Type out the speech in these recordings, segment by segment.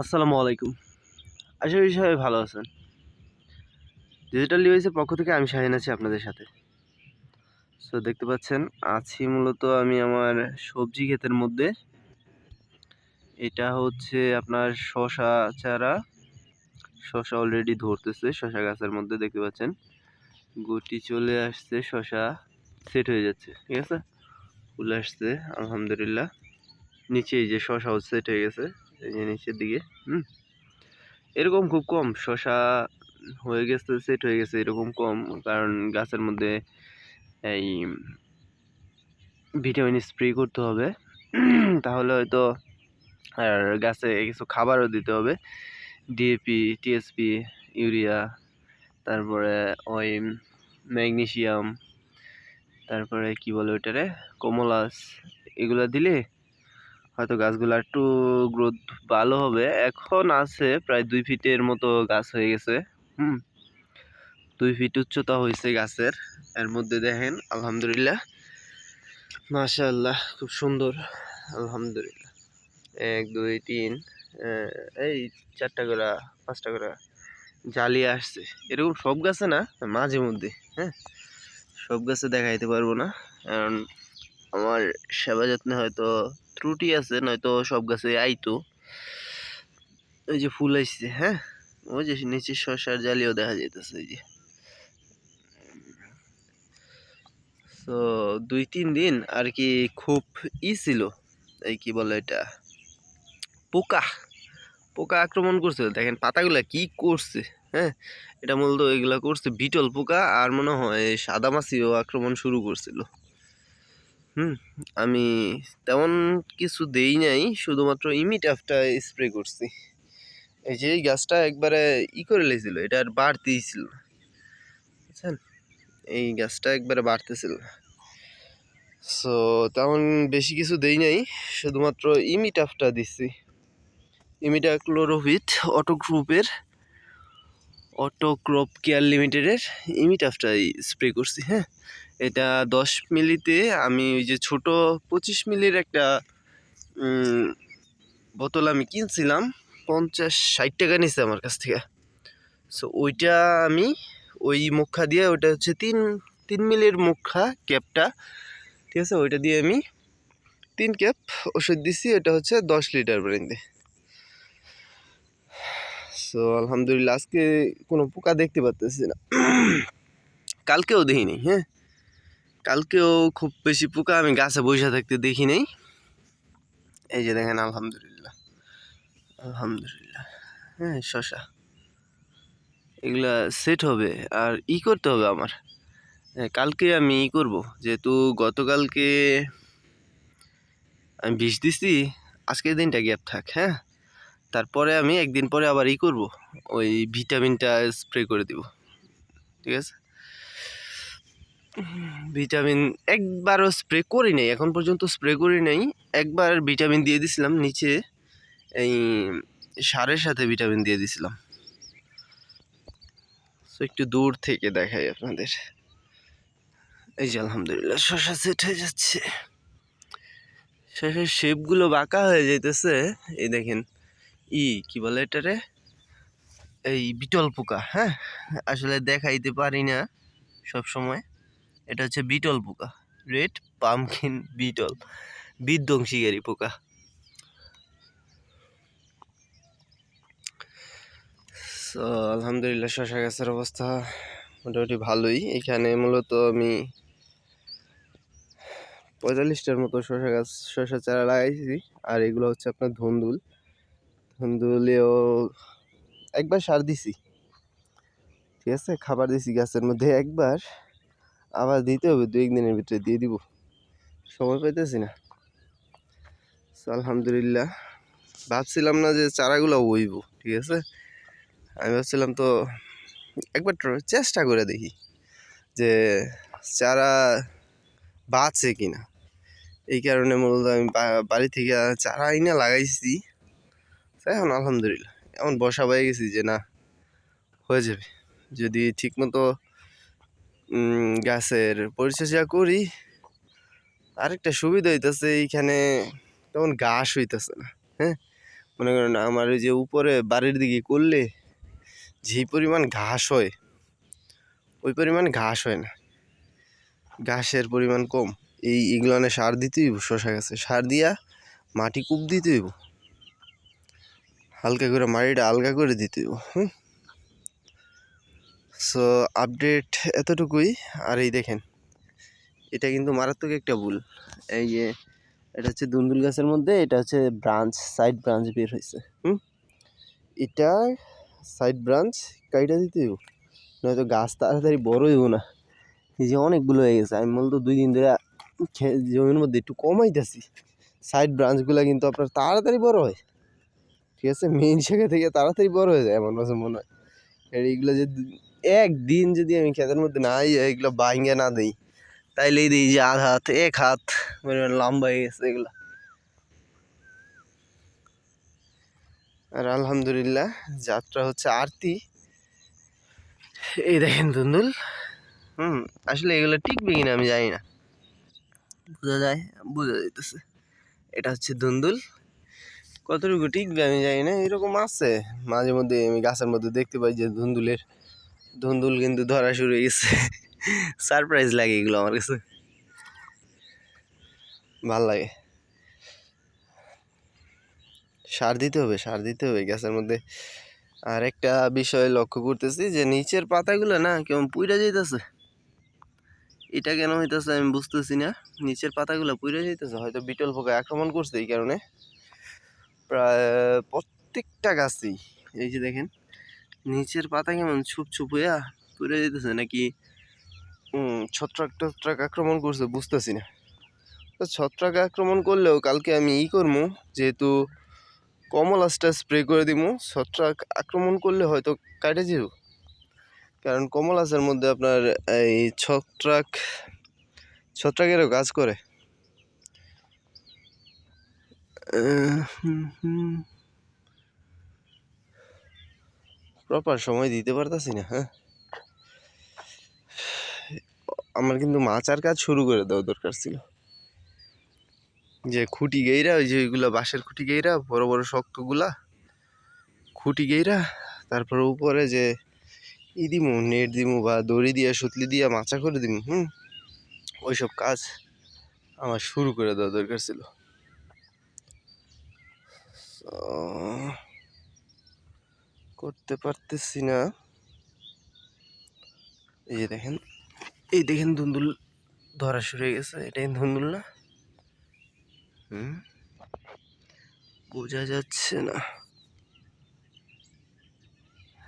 আসসালামু আলাইকুম। আশা করি সবাই ভালো আছেন। ডিজিটাল ডিভাইসের পক্ষ থেকে আমি শাহিন আছি আপনাদের সাথে। সো দেখতে পাচ্ছেন, আছি মূলত আমি আমার সবজি ক্ষেতের মধ্যে। এটা হচ্ছে আপনার শশা চারা। শশা অলরেডি ধরতেছে শশা গাছের মধ্যে দেখতে পাচ্ছেন। গুটি চলে আসছে শশা সেট হয়ে যাচ্ছে, ঠিক আছে? ফুল আসছে, আলহামদুলিল্লাহ। নিচে এই যে শশাও সেট হয়ে গেছে। এই নিচের দিকে, হুম? এরকম খুব কম, শশা হয়ে গেছে সেট হয়ে গেছে এরকম কম, কারণ গাছের মধ্যে এই ভিটামিন স্প্রে করতে হবে। তাহলে হয়তো আর গাছে কিছু খাবারও দিতে হবে। ডিএপি টিএসপি ইউরিয়া তারপরে ওই ম্যাগনেশিয়াম তারপরে কি বলে ওইটারে? কমলাস, এগুলো দিলে হয়তো গাছগুলো একটু গ্রোথ ভালো হবে। এখন আছে প্রায় দুই ফিটের মতো গাছ হয়ে গেছে, হুম। দুই ফিট উচ্চতা হয়েছে গাছের, এর মধ্যে দেখেন, আলহামদুলিল্লাহ। মাশাআল্লাহ, খুব সুন্দর, আলহামদুলিল্লাহ। এক, দুই, তিন এই চারটা করে, পাঁচটা করে জালি আসছে। এরকম সব গাছে না, মাঝে মধ্যে হ্যাঁ। সব গাছে দেখাইতে পারব না, কারণ আমার সেবা যত্নে হয়তো ত্রুটি আছে, নয়তো সব গাছে আইতো। ওই যে ফুল আসছে হ্যাঁ? ওই যে নিচে শসার জালিও দেখা যাইতেছে এই যে। তো দুই তিন দিন আর কি খুব ই ছিল, এই কি বলে এটা? পোকা পোকা আক্রমণ করছে দেখেন পাতাগুলা কি করছে হ্যাঁ? এটা মূলত এগুলা করছে বিটল পোকা, আর মনে হয় সাদা মাছিও আক্রমণ শুরু করছিল। হুম। আমি তেমন কিছু দেই নাই, শুধুমাত্র ইমিটাফটা স্প্রে করছি। এই যে গাছটা একবারে ই করে লেছিল এটা আর বাড়তেই ছিল। বুঝছেন? এই গাছটা একবারে বাড়তেছিল সো তেমন বেশি কিছু দেই নাই, শুধুমাত্র ইমিটাফটা দিচ্ছি। ইমিটা ক্লোরোভিট অটো গ্রুপের, অটো ক্রপ কেয়ার লিমিটেডের ইমিটাফটাই স্প্রে করছি হ্যাঁ। এটা দশ মিলিতে আমি ওই যে ছোট পঁচিশ মিলির একটা বোতল আমি কিনছিলাম, পঞ্চাশ ষাট টাকা নিছে আমার কাছ থেকে। সো ওইটা আমি ওই মুখা দিয়ে, ওইটা হচ্ছে তিন তিন মিলির মুখা ক্যাপটা, ঠিক আছে? ওইটা দিয়ে আমি তিন ক্যাপ ওষুধ দিছি, এটা হচ্ছে দশ লিটার পর্যন্ত সো আলহামদুলিল্লাহ, আজকে কোনো পোকা দেখতে পারতেছি না। কালকেও দেখিনি হ্যাঁ? কালকেও খুব বেশি পোকা আমি গাছে বসে থাকতে দেখি নাই। এই যে দেখেন আলহামদুলিল্লাহ। আলহামদুলিল্লাহ। হ্যাঁ শশা। এগুলা সেট হবে আর ই করতে হবে আমার। হ্যাঁ, কালকে আমি ই করব। যেহেতু গতকালকে আমি বিষ দিছি আজকের দিনটা গ্যাপ থাক হ্যাঁ? তারপরে আমি একদিন পরে আবার ই করব। ওই ভিটামিনটা স্প্রে করে দিব। ঠিক আছে? ভিটামিন একবারও স্প্রে করি নাই, এখন পর্যন্ত স্প্রে করি নাই। একবার ভিটামিন দিয়ে দিছিলাম, নিচে এই সারের সাথে ভিটামিন দিয়ে দিছিলাম। তো একটু দূর থেকে দেখাই আপনাদের। এই যে আলহামদুলিল্লাহ, শশা সেট হয়ে যাচ্ছে। শশার শেপগুলো বাঁকা হয়ে যাইতেছে। এই দেখেন, ই, কি বলে এটারে? এই বিটল পোকা হ্যাঁ? আসলে দেখাইতে পারি না সব সময় এটা হচ্ছে বিটল পোকা। Red pumpkin beetle. বিধ্বংসীকারী পোকা। So, আলহামদুলিল্লাহ শশা গাছের অবস্থা মোটামুটি ভালোই। এখানে মূলত আমি পঁয়তাল্লিশটার মতো শশা গাছ শশা চারা লাগাইছি। আর এগুলো হচ্ছে আপনার ধুন্দুল। ধুন্দুলেও একবার সার দিছি। ঠিক আছে? খাবার দিছি গাছের মধ্যে একবার। আবার দিতে হবে দু একদিনের ভিতরে দিয়ে দিব। সময় পাইতেছি না। আলহামদুলিল্লাহ। ভাবছিলাম না যে চারাগুলো বইব ঠিক আছে? আমি ভাবছিলাম তো একবার চেষ্টা করে দেখি যে চারা বাঁচে কি না এই কারণে মূলত আমি বাড়ি থেকে চারা আইনা লাগাইছি। এখন আলহামদুলিল্লাহ এমন বসা পাই গেছি যে না, হয়ে যাবে। যদি ঠিকমতো গাছের পরিচর্যা করি। আরেকটা সুবিধা হইতেছে, এইখানে তেমন ঘাস হইতেছে না হ্যাঁ? মনে করেন আমার ওই যে উপরে বাড়ির দিকে করলে যেই পরিমাণ ঘাস হয়, ওই পরিমাণ ঘাস হয় না। ঘাসের পরিমাণ কম, এই এগুলানে সার দিতেই শশা গাছে সার দিয়া মাটি কূপ দিতে হইব। হালকা করে মাটিটা আলগা করে দিতে হইব, হুম? সো আপডেট এতটুকুই। আর এই দেখেন, এটা কিন্তু মারাত্মক একটা ভুল। এই যে, এটা হচ্ছে দুন্দুল গাছের মধ্যে, এটা হচ্ছে ব্রাঞ্চ সাইড ব্রাঞ্চ বের হয়েছে। হুম? এটা সাইড ব্রাঞ্চ কাইটা দিতে হইব। নয়তো গাছ তাড়াতাড়ি বড় হইব না। এই যে অনেকগুলো হয়ে গেছে। আমি মূলত দুই দিন ধরে জমির মধ্যে একটু কমাইতেছি। সাইড ব্রাঞ্চগুলো কিন্তু আপনার তাড়াতাড়ি বড় হয়। ঠিক আছে? মেইন জায়গা থেকে তাড়াতাড়ি বড় হয়ে যায়, আমার কাছে মনে হয়। এইগুলো যদি একদিন যদি আমি ক্ষেতের মধ্যে না ইয়ে এগুলো বাইঙ্গে না দিই তাইলেই দিই যে আধ হাত এক হাত মানে লম্বা হয়ে গেছে এগুলো। আর আলহামদুলিল্লাহ যাত্রা হচ্ছে আরতি। এই দেখেন দুন্দুল। হুম আসলে এগুলো টিকবে কিনা আমি জানি না। বোঝা যায় বোঝা যাইতেছে। এটা হচ্ছে দুন্দুল। কতটুকু টিকবে আমি জানি না, এরকম আছে। মাঝে মধ্যে আমি গাছের মধ্যে দেখতে পাই যে ধুন্দুলের, ধুন্দুল কিন্তু ধরা শুরু হয়ে গেছে। সারপ্রাইজ লাগে এগুলো আমার কাছে। ভালো লাগে। সার দিতে হবে, সার দিতে হবে গাছের মধ্যে। আর একটা বিষয় লক্ষ্য করতেছি যে নিচের পাতাগুলো না কেমন পুইরা যাইতেছে। এটা কেন হইতেছে আমি বুঝতেছি না। নিচের পাতাগুলো পুইরা যাইতেছে, হয়তো বিটল পোকা আক্রমণ করছে এই কারণে। প্রত্যেকটা গাছেই, এই যে দেখেন, নিচের পাতা কেমন ছুপ ছুপ হইয়া পুড়ে যেতেছে নাকি ছত্রাক টত্রাক আক্রমণ করছে বুঝতেছি না। তো ছত্রাক আক্রমণ করলেও কালকে আমি ই করব যেহেতু কমলাসটা স্প্রে করে দিব ছত্রাক আক্রমণ করলে হয়তো কাটে যাব কারণ কমলাসের মধ্যে আপনার এই ছত্রাক, ছত্রাকেরও কাজ করে। প্রপার সময় দিতে পারতাছি না হ্যাঁ? আমার কিন্তু মাচার কাজ শুরু করে দেওয়া দরকার ছিল। যে খুঁটি গেইরা, ওই যে ওইগুলা বাঁশের খুঁটি গেইরা, বড় বড় শক্তগুলা খুঁটি গেইরা, তারপরে উপরে যে ই দিমু, নেট দিমু বা দড়ি দিয়া, সুতলি দিয়া মাচা করে দিমু, হুম? ওইসব কাজ আমার শুরু করে দেওয়া দরকার ছিল। করতে পারতেছি না। এই যে দেখেন, এই দেখেন ধুন্দুল ধরা শুরু হয়ে গেছে। এটাই ধুন্দুল না? হুম, বোঝা যাচ্ছে না।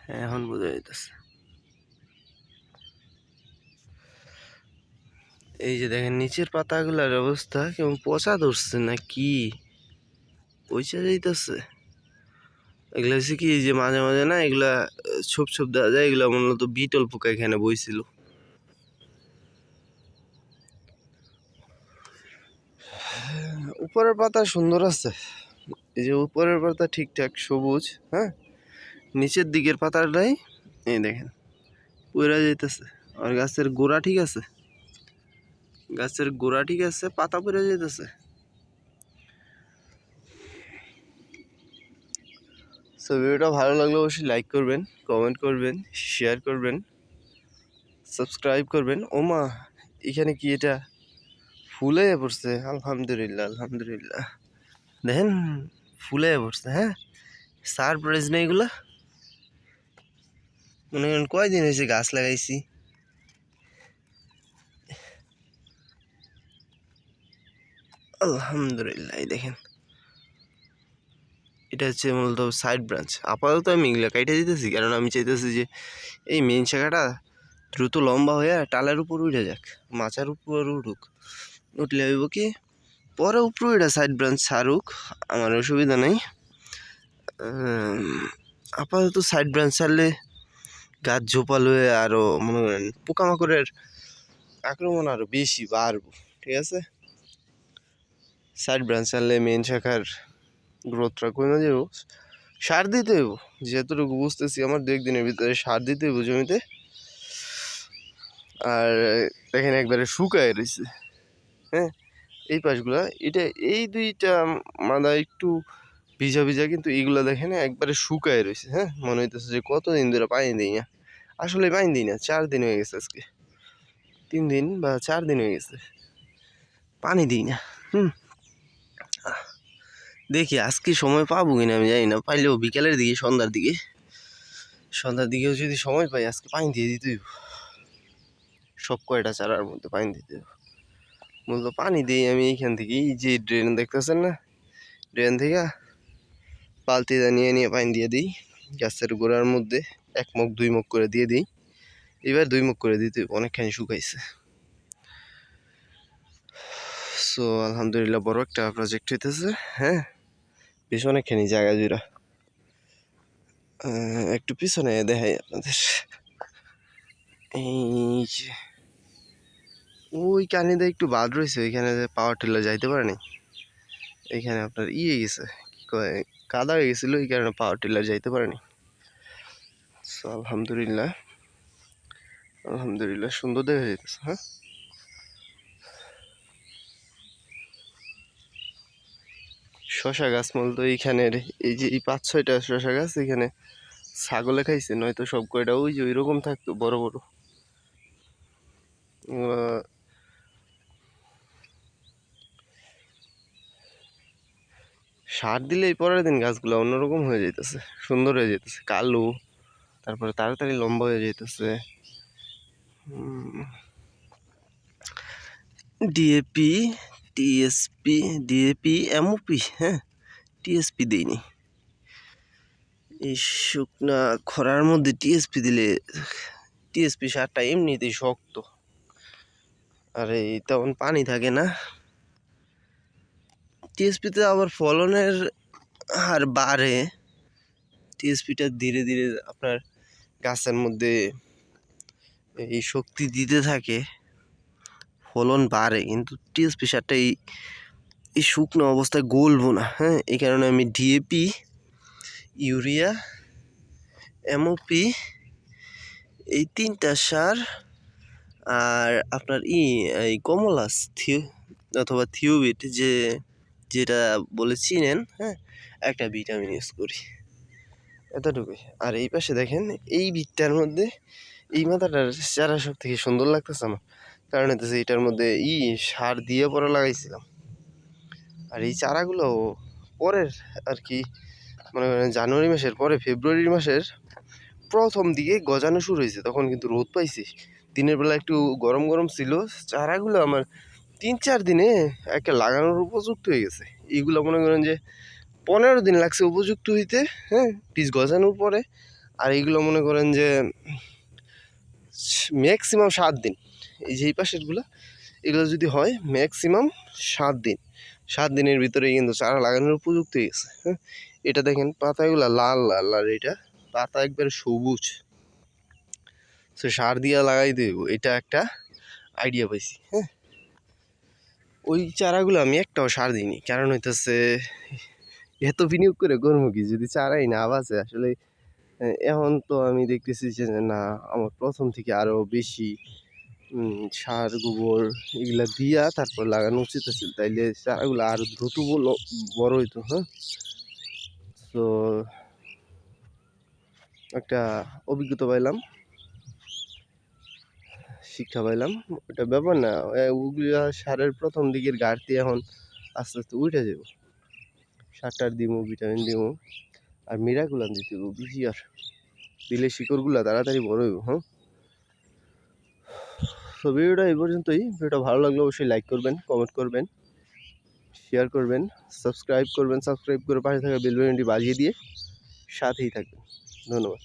হ্যাঁ এখন বোঝা যাইতেছে। এই যে দেখেন, নিচের পাতাগুলোর অবস্থা কেমন পচা ধরছে না কি? পয়সা যাইতেছে এগুলা হচ্ছে কি যে মাঝে মাঝে না এগুলা ছোপ ছোপ দেওয়া যায়, এগুলো মূলত বিটল পোকা এখানে বইছিল। উপরের পাতা সুন্দর আছে। এই যে উপরের পাতা ঠিকঠাক সবুজ হ্যাঁ? নিচের দিকের পাতাটাই, এই দেখেন পইরা যাইতেছে। আর গাছের গোড়া ঠিক আছে? গাছের গোড়া ঠিক আছে, পাতা পড়ে যাইতেছে। সো ভিডিওটা ভালো লাগলে অবশ্যই লাইক করবেন কমেন্ট করবেন শেয়ার করবেন সাবস্ক্রাইব করবেন। ওমা, এখানে কি এটা? ফুলে পড়ছে, আলহামদুলিল্লাহ আলহামদুলিল্লাহ। দেখেন, ফুলে পড়ছে হ্যাঁ? সারপ্রাইজ না এগুলা। মনে করেন কয়দিন হয়েছে গাছ লাগাইছি। আলহামদুলিল্লাহ দেখেন। এটা হচ্ছে মূলত সাইড ব্রাঞ্চ আপাতত আমি এগুলো কাইটে দিতেছি কারণ আমি চাইতেছি যে এই মেন শাখাটা দ্রুত লম্বা হয়ে টালের উপর উঠে যাক, মাচার উপর উঠুক। উঠলে হইব কি, পরে উপরে এটা সাইড ব্রাঞ্চ ছাড়ুক, আমার অসুবিধা নেই। আপাতত সাইড ব্রাঞ্চ ছাড়লে গাছ ঝোপাল হয়ে আরও মনে করেন পোকামাকড়ের আক্রমণ আরও বেশি বাড়বো, ঠিক আছে? সাইড ব্রাঞ্চ ছাড়লে মেন শাখার গ্রোথটা কমে যাব সার দিতে হইব। যেহেতুটুকু বুঝতেছি আমার দু একদিনের ভিতরে সার দিতে হইব জমিতে। আর দেখেন একবারে শুকায় রয়েছে হ্যাঁ এই পাশগুলা, এটা, এই দুইটা মাদা একটু ভিজা ভিজা, কিন্তু এগুলো দেখেন একবারে শুকায় রয়েছে হ্যাঁ মনে হইতেছে যে কতদিন ধরে পানি দিই না। আসলে পানি দিই না, চার দিন হয়ে গেছে আজকে। তিন দিন বা চার দিন হয়ে গেছে। পানি দিই না। হুম। দেখি আজকে সময় পাবো কিনা আমি জানি না। পাইলেও বিকালের দিকে, সন্ধ্যার দিকে। সন্ধ্যার দিকেও যদি সময় পাই, আজকে পানি দিয়ে দিতে। সব কয়টা চারার মধ্যে পানি দিতে। মূলত পানি দিই আমি এইখান থেকে, এই যে ড্রেন দেখতেছেন না? ড্রেন থেকে বালতিটা নিয়ে নিয়ে পানি দিয়ে দিই। গাছের গোড়ার মধ্যে এক মুখ দুই মুখ করে দিয়ে দিই। এবার দুই মুখ করে দিতে অনেকখানি শুকাইছে। সো আলহামদুলিল্লাহ বড় একটা প্রজেক্ট হইতেছে হ্যাঁ? বেশ অনেকখানি জায়গা জুড়া একটু পিছনে দেখাই আপনাদের। এই ওই কানিতে একটু বাদ রয়েছে, ওইখানে পাওয়ার টিলার যাইতে পারেনি। এইখানে আপনার ইয়ে গেছে, কি কয়, কাদা হয়ে গেছিল এই কারণে পাওয়ার টিলার যাইতে পারেনি। সো আলহামদুলিল্লাহ আলহামদুলিল্লাহ, সুন্দর দেখা যাইতেছে হ্যাঁ? শশা গাছ মূলত এইখানের এই যে এই পাঁচ ছয়টা শশা গাছ এখানে ছাগলে খাইছে, নয়তো সব কয়টা ওই যে ওইরকম থাকতো, বড় বড়। সার দিলে এই পরের দিন গাছগুলো অন্যরকম হয়ে যাইতেছে, সুন্দর হয়ে যাইতেছে। কালো, তারপরে তাড়াতাড়ি লম্বা হয়ে যাইতেছে। ডিএপি টিএসপি, ডিএপি, এমওপি হ্যাঁ টিএসপি দিইনি। এই শুকনা খরার মধ্যে টিএসপি দিলে টিএসপি সারটা এমনিতেই শক্ত। আর এই তেমন পানি থাকে না। টিএসপিতে আবার ফলনের হার বাড়ে। টিএসপিটা ধীরে ধীরে আপনার গাছের মধ্যে এই শক্তি দিতে থাকে। ফলন বাড়ে, কিন্তু টিএসপি সারটা এই এই শুকনো অবস্থায় গলবো না হ্যাঁ? এই কারণে আমি ডিএপি ইউরিয়া এমওপি এই তিনটা সার, আর আপনার ই, এই কমলাস থিও, অথবা থিওবিট যে, যেটা বলে চিনেন হ্যাঁ? একটা ভিটামিন ইউজ করি। এতটুকুই। আর এই পাশে দেখেন, এই বিটটার মধ্যে এই মাথাটার চারা সব থেকে সুন্দর লাগতেছে আমার। কারণ হচ্ছে এটার মধ্যে ই সার দিয়ে পরে লাগাইছিলাম। আর এই চারাগুলো পরের আর কি মনে করেন জানুয়ারি মাসের পরে ফেব্রুয়ারি মাসের প্রথম দিকে গজানো শুরু হয়েছে, তখন কিন্তু রোদ পাইছি। দিনের বেলা একটু গরম গরম ছিল, চারাগুলো আমার তিন চার দিনে একটা লাগানোর উপযুক্ত হয়ে গেছে। এইগুলো মনে করেন যে পনেরো দিন লাগছে উপযুক্ত হইতে হ্যাঁ বীজ গজানোর পরে। আর এইগুলো মনে করেন যে ম্যাক্সিমাম সাত দিন। এই যে এই পাশেরগুলো, এগুলো যদি হয় ম্যাক্সিমাম সাত দিন। সাত দিনের ভিতরে কিন্তু চারা লাগানোর উপযুক্ত হয়ে গেছে হ্যাঁ? এটা দেখেন পাতাগুলো লাল লাল আর এটা পাতা একবারে সবুজ। সে সার দিয়া লাগাই দেব, এটা একটা আইডিয়া পাইছি হ্যাঁ? ওই চারাগুলো আমি একটাও সার দিইনি, কারণ হইতেছে এত বিনিয়োগ করে করব কি? যদি চারাই না বাঁচে, আসলে এখন তো আমি দেখতেছি যে না, আমার প্রথম থেকে আরও বেশি সার, গোবর এগুলা দিয়া তারপর লাগানো উচিত আছে তাইলে চারাগুলো আরও দ্রুত বড় হইতো হ্যাঁ? তো একটা অভিজ্ঞতা পাইলাম, শিক্ষা পাইলাম। ওটা ব্যাপার না ওগুলা সারের প্রথম দিকের ঘাটতি এখন আস্তে আস্তে উঠে যাব সারটার দিমু, ভিটামিন দিমু, আর মিরাগুলান দিতে বেশি আর। দিলে শিকড়গুলা তাড়াতাড়ি বড় হইব হ্যাঁ? তো ভিডিওটা এই পর্যন্তই। ভিডিওটা ভালো লাগলে অবশ্যই লাইক করবেন কমেন্ট করবেন শেয়ার করবেন সাবস্ক্রাইব করবেন সাবস্ক্রাইব করে পাশে থাকা বেল বাটনটি বাজিয়ে দিয়ে সাথেই থাকবেন। ধন্যবাদ।